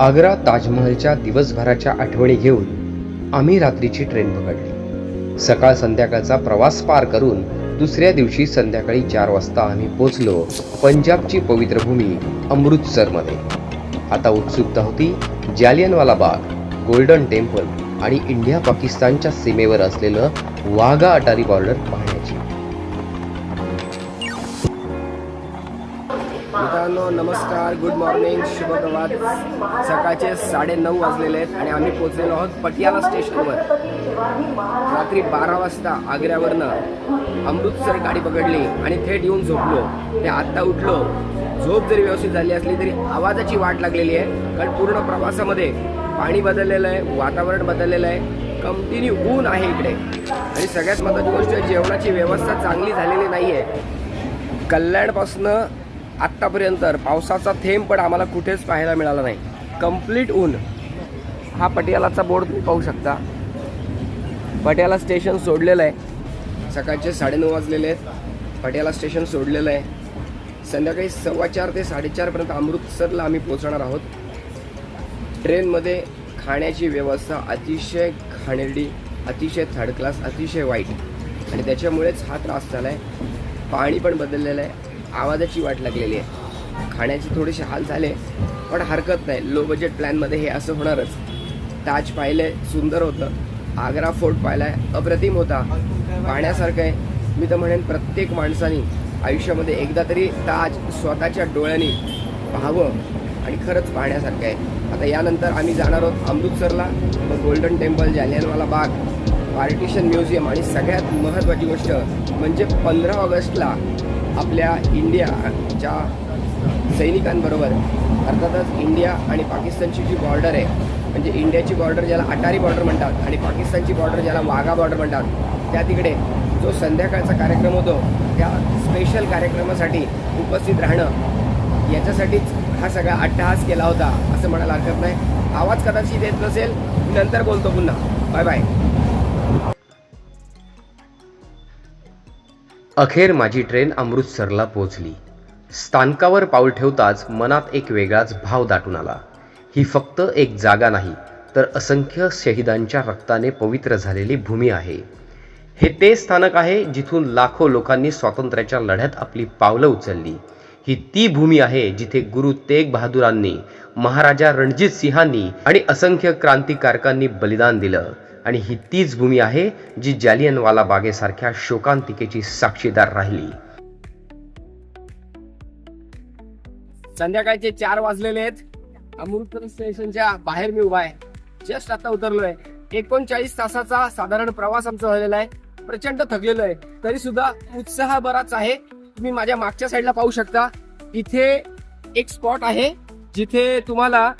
आग्रा ताजमहलच्या दिवसभराच्या आठवणी घेऊन आम्ही रात्रीची ट्रेन पकडली. सकाळ संध्याकाळचा प्रवास पार करून दुसऱ्या दिवशी संध्याकाळी चार वाजता आम्ही पोचलो पंजाबची पवित्र भूमी अमृतसरमध्ये. आता उत्सुकता होती जालियनवाला बाग गोल्डन टेम्पल आणि इंडिया पाकिस्तानच्या सीमेवर असलेलं वाघा अटारी बॉर्डर पाहण्याची मित्रांनो नमस्कार गुड मॉर्निंग शुभप्रभात. सकाळचे साडेनऊ वाजलेले आहेत आणि आम्ही पोहोचलेलो आहोत पटियाला स्टेशनवर. रात्री बारा वाजता आग्र्यावरनं अमृतसर गाडी पकडली आणि थेट येऊन झोपलो. ते आत्ता उठलो. झोप जरी व्यवस्थित झाली असली तरी आवाजाची वाट लागलेली आहे कारण पूर्ण प्रवासामध्ये पाणी बदललेलं आहे वातावरण बदललेलं आहे. कंटिन्यू ऊन आहे इकडे. आणि सगळ्यात महत्त्वाची गोष्ट जेवणाची व्यवस्था चांगली झालेली नाही आहे कल्याणपासनं आत्तापर्यंत पावसाचा थेंब पण आम्हाला कुठेच पाहायला मिळाला नाही. कंप्लीट ऊन. हा पटियालाचा बोर्ड तुम्ही पाहू शकता. पटियाला स्टेशन सोडलेलं आहे. सकाळचे साडेनऊ वाजलेले आहेत. पटियाला स्टेशन सोडलेलं आहे. संध्याकाळी सव्वा चार ते साडेचारपर्यंत अमृतसरला आम्ही पोहोचणार आहोत. ट्रेनमध्ये खाण्याची व्यवस्था अतिशय घाणेरडी अतिशय थर्ड क्लास अतिशय वाईट. आणि त्याच्यामुळेच हा त्रास झाला आहे पाणी पण बदललेलं आहे. आवाजाची वाट लागलेली आहे. खाण्याचे थोडेसे हाल झाले पण हरकत नाही. लो बजेट प्लॅनमध्ये हे असं होणारच. ताज पाहिलं सुंदर होतं. आग्रा फोर्ट पाहिलाय अप्रतिम होता. पाहण्यासारखं आहे. मी तर म्हणेन प्रत्येक माणसानी आयुष्यामध्ये एकदा तरी ताज स्वतःच्या डोळ्यांनी पाहावं आणि खरंच पाहण्यासारखं आहे. आता यानंतर आम्ही जाणार आहोत अमृतसरला. मग golden temple Jallianwala Bagh partition museum आणि सगळ्यात महत्त्वाची गोष्ट म्हणजे पंधरा ऑगस्टला आपल्या इंडियाच्या सैनिकांबरोबर अर्थातच इंडिया आणि पाकिस्तानची जी बॉर्डर आहे म्हणजे इंडियाची बॉर्डर ज्याला अटारी बॉर्डर म्हणतात आणि पाकिस्तानची बॉर्डर ज्याला वाघा बॉर्डर म्हणतात त्या तिकडे जो संध्याकाळचा कार्यक्रम होतो त्या स्पेशल कार्यक्रमासाठी उपस्थित राहणं याच्यासाठीच हा सगळा अट्टहास केला होता असं म्हणायला हरकत नाही. आवाज कदाचित येत नसेल मी नंतर बोलतो पुन्हा. बाय बाय अखेर माझी ट्रेन अमृतसरला पोहोचली. स्थानकावर पाऊल ठेवताच मनात एक वेगळाच भाव दाटून आला. ही फक्त एक जागा नाही तर असंख्य शहीदांच्या रक्ताने पवित्र झालेली भूमी आहे. हे ते स्थानक आहे जिथून लाखो लोकांनी स्वातंत्र्याच्या लढ्यात आपली पावलं उचलली. ही ती भूमी आहे जिथे गुरु तेग बहादुरांनी महाराजा रणजित सिंहांनी आणि असंख्य क्रांतिकारकांनी बलिदान दिलं. आणि ही तीच भूमी आहे जी जालियनवाला बागेसारख्या शोकांतिकेची साक्षीदार राहिली. संध्याकाळचे चार वाजलेले आहेत. अमृतसर स्टेशनच्या बाहेर मी उभा आहे. जस्ट आता उतरलोय. एकोणचाळीस तासाचा साधारण प्रवास आमचा झालेला आहे. प्रचंड थकलेलो आहे. तरी सुद्धा उत्साह बराच आहे. तुम्ही माझ्या मागच्या साईडला पाहू शकता. इथे एक स्पॉट आहे जिथे तुम्हाला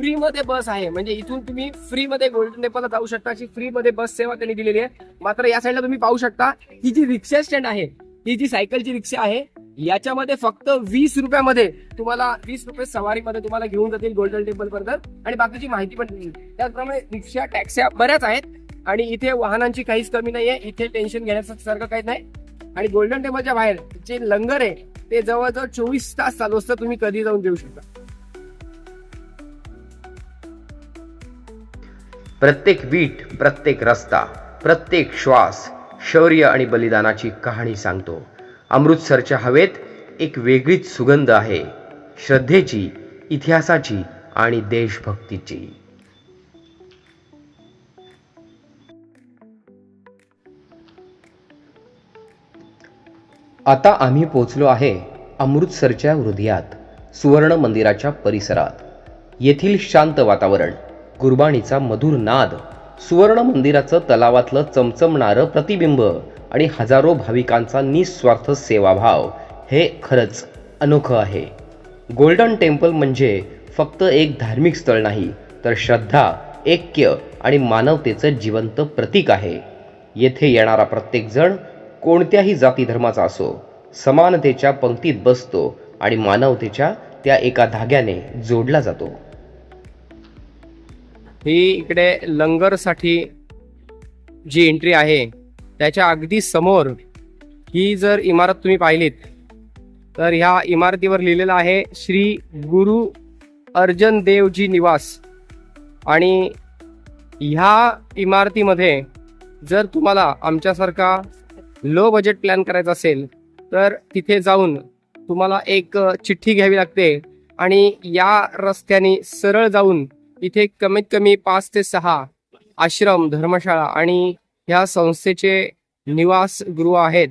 फ्री मध्ये बस आहे. म्हणजे इथून तुम्ही फ्री मध्ये गोल्डन टेम्पलला जाऊ शकता. अशी फ्री मध्ये बस सेवा त्यांनी दिलेली आहे. मात्र या साईडला तुम्ही पाहू शकता ही जी रिक्षा स्टँड आहे ही जी सायकलची रिक्षा आहे याच्यामध्ये फक्त वीस रुपयामध्ये तुम्हाला वीस रुपये सवारीमध्ये तुम्हाला घेऊन जातील गोल्डन टेम्पल पर्यंत आणि बाकीची माहिती पण देईल त्याचप्रमाणे रिक्षा टॅक्स्या बऱ्याच आहेत. आणि इथे वाहनांची काहीच कमी नाहीये. इथे टेन्शन घेण्यासारखं काहीच नाही. आणि गोल्डन टेम्पलच्या बाहेर जे लंगर आहे ते जवळजवळ चोवीस तास चालू असतं. तुम्ही कधी जाऊन देऊ शकता. प्रत्येक वीट प्रत्येक रस्ता प्रत्येक श्वास शौर्य आणि बलिदानाची कहाणी सांगतो. अमृतसरच्या हवेत एक वेगळीच सुगंध आहे श्रद्धेची इतिहासाची आणि देशभक्तीची. आता आम्ही पोचलो आहे अमृतसरच्या हृदयात सुवर्ण मंदिराच्या परिसरात. येथील शांत वातावरण गुरबाणीचा मधुर नाद सुवर्ण मंदिराचं तलावातलं चमचमणारं प्रतिबिंब आणि हजारो भाविकांचा निस्वार्थ सेवाभाव हे खरंच अनोखं आहे. गोल्डन टेम्पल म्हणजे फक्त एक धार्मिक स्थळ नाही तर श्रद्धा ऐक्य आणि मानवतेचं जिवंत प्रतीक आहे. येथे येणारा प्रत्येकजण कोणत्याही जाती धर्माचा असो समानतेच्या पंक्तीत बसतो आणि मानवतेच्या त्या एका धाग्याने जोडला जातो. ही इकडे लंगरसाठी जी एंट्री आहे त्याच्या अगदी समोर ही जर इमारत तुम्ही पाहिलीत तर ह्या इमारतीवर लिहिलेलं आहे श्री गुरु अर्जन देवजी निवास. आणि ह्या इमारतीमध्ये जर तुम्हाला आमच्यासारखा लो बजेट प्लॅन करायचा असेल तर तिथे जाऊन तुम्हाला एक चिठ्ठी घ्यावी लागते. आणि या रस्त्याने सरळ जाऊन इथे कमीत कमी पाच ते सहा आश्रम धर्मशाळा आणि ह्या संस्थेचे निवासगृह आहेत.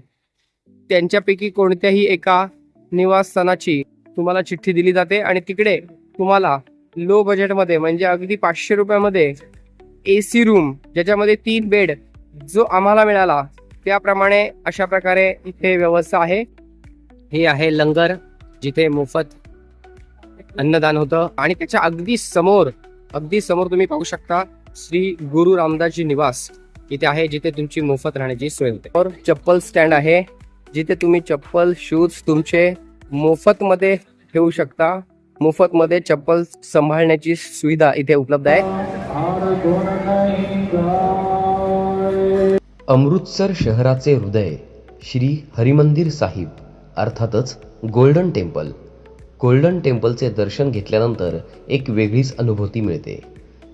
त्यांच्यापैकी कोणत्याही एका निवासस्थानाची तुम्हाला चिठ्ठी दिली जाते आणि तिकडे तुम्हाला लो बजेटमध्ये म्हणजे अगदी पाचशे रुपयामध्ये ए सी रूम ज्याच्यामध्ये तीन बेड जो आम्हाला मिळाला त्याप्रमाणे अशा प्रकारे इथे व्यवस्था आहे. हे आहे लंगर जिथे मोफत अन्नदान होतं आणि त्याच्या अगदी समोर अगदी समोर तुम्ही पाहू शकता श्री गुरु रामदासजी निवास इथे आहे जिथे तुमची मोफत राहण्याची सोय होते. और चप्पल स्टँड आहे जिथे तुम्ही चप्पल शूज तुमचे मोफत मध्ये ठेवू शकता. मोफत मध्ये चप्पल सांभाळण्याची सुविधा इथे उपलब्ध आहे. अमृतसर शहराचे हृदय श्री हरिमंदिर साहिब अर्थातच गोल्डन टेम्पल. गोल्डन टेम्पलचे दर्शन घेतल्यानंतर एक वेगळीच अनुभूती मिळते.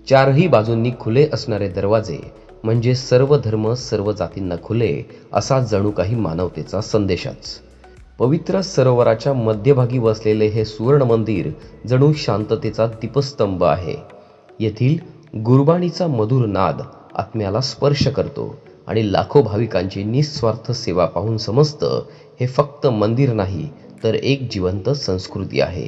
चारही बाजूंनी खुले असणारे दरवाजे म्हणजे सर्व धर्म सर्व जातींना खुले असा जणू काही मानवतेचा संदेशच. पवित्र सरोवराच्या मध्यभागी वसलेले हे सुवर्ण मंदिर जणू शांततेचा दीपस्तंभ आहे. येथील गुरबाणीचा मधुर नाद आत्म्याला स्पर्श करतो आणि लाखो भाविकांची निस्वार्थ सेवा पाहून समजतं हे फक्त मंदिर नाही तर एक जिवंत संस्कृती आहे.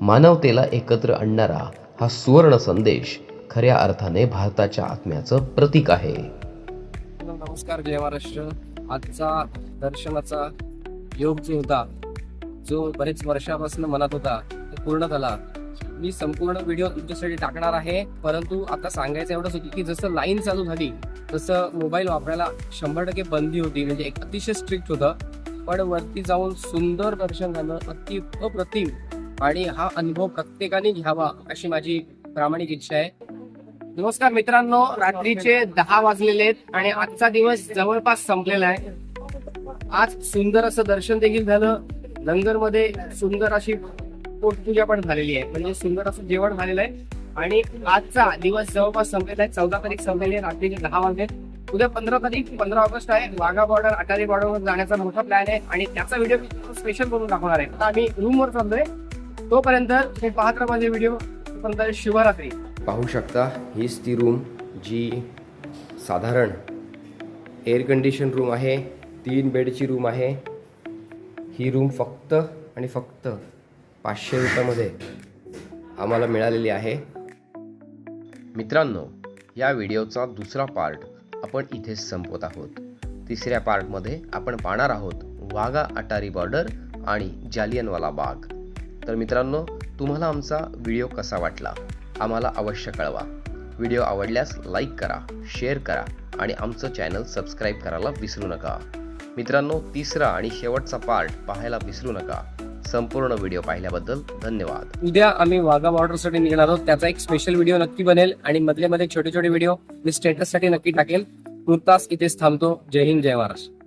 मानवतेला एकत्र आणणारा हा सुवर्ण संदेश खऱ्या अर्थाने भारताच्या आत्म्याचं प्रतीक आहे. नमस्कार जय महाराष्ट्र. आजचा दर्शनाचा योग जो होता जो बरेच वर्षापासून मनात होता तो पूर्ण झाला. मी संपूर्ण व्हिडिओ तुमच्यासाठी टाकणार आहे परंतु आता सांगायचं एवढंच होतं की जसं लाईन चालू झाली तसं मोबाईल वापरायला शंभर टक्के बंदी होती म्हणजे एक अतिशय स्ट्रिक्ट होतं. पण वरती जाऊन सुंदर दर्शन झालं अति अप्रतिम. आणि हा अनुभव प्रत्येकाने घ्यावा अशी माझी प्रामाणिक इच्छा आहे. नमस्कार मित्रांनो रात्रीचे दहा वाजलेले आहेत आणि आजचा दिवस जवळपास संपलेला आहे. आज सुंदर असं दर्शन देखील झालं. लंगरमध्ये सुंदर अशी पोटपूजा पण झालेली आहे. म्हणजे सुंदर असं जेवण झालेलं आहे. आणि आजचा दिवस जवळपास संपलेला आहे. चौदा तारीख संपलेली आहे. रात्रीचे दहा वाजले उद्या पंधरा तारीख पंधरा ऑगस्ट आहे. वाघा बॉर्डर अटारी बॉर्डरवर जाण्याचा मोठा प्लॅन आहे आणि त्याचा व्हिडिओ स्पेशल बनवून दाखवणार आहे. आता आम्ही रूमवर चाललोय. तोपर्यंत तुम्ही पाहत राहा माझे व्हिडिओ तोपर्यंत शिवरात्री. पाहू शकता हीच ती रूम जी साधारण एअर कंडिशन रूम आहे तीन बेडची रूम आहे. ही रूम फक्त आणि फक्त पाचशे रुपयामध्ये आम्हाला मिळालेली आहे. मित्रांनो या व्हिडिओचा दुसरा पार्ट आपण इथेच संपवत आहोत. तिसऱ्या पार्टमध्ये आपण पाहणार आहोत वाघा अटारी बॉर्डर आणि जालियनवाला बाग. तर मित्रांनो तुम्हाला आमचा व्हिडिओ कसा वाटला? आम्हाला अवश्य कळवा. व्हिडिओ आवडल्यास लाईक करा शेअर करा आणि आमचं चॅनल सबस्क्राईब करायला विसरू नका. मित्रांनो तिसरा आणि शेवटचा पार्ट पाहायला विसरू नका. संपूर्ण व्हिडिओ पाहिल्याबद्दल धन्यवाद. उद्या आम्ही वाघा बॉर्डरसाठी निघणार आहोत. त्याचा एक स्पेशल व्हिडिओ नक्की बनेल आणि मधले मध्ये छोटे छोटे व्हिडिओ मी स्टेटससाठी नक्की टाकेल. तुर्तास इथेच थांबतो. जय हिंद जय महाराष्ट्र.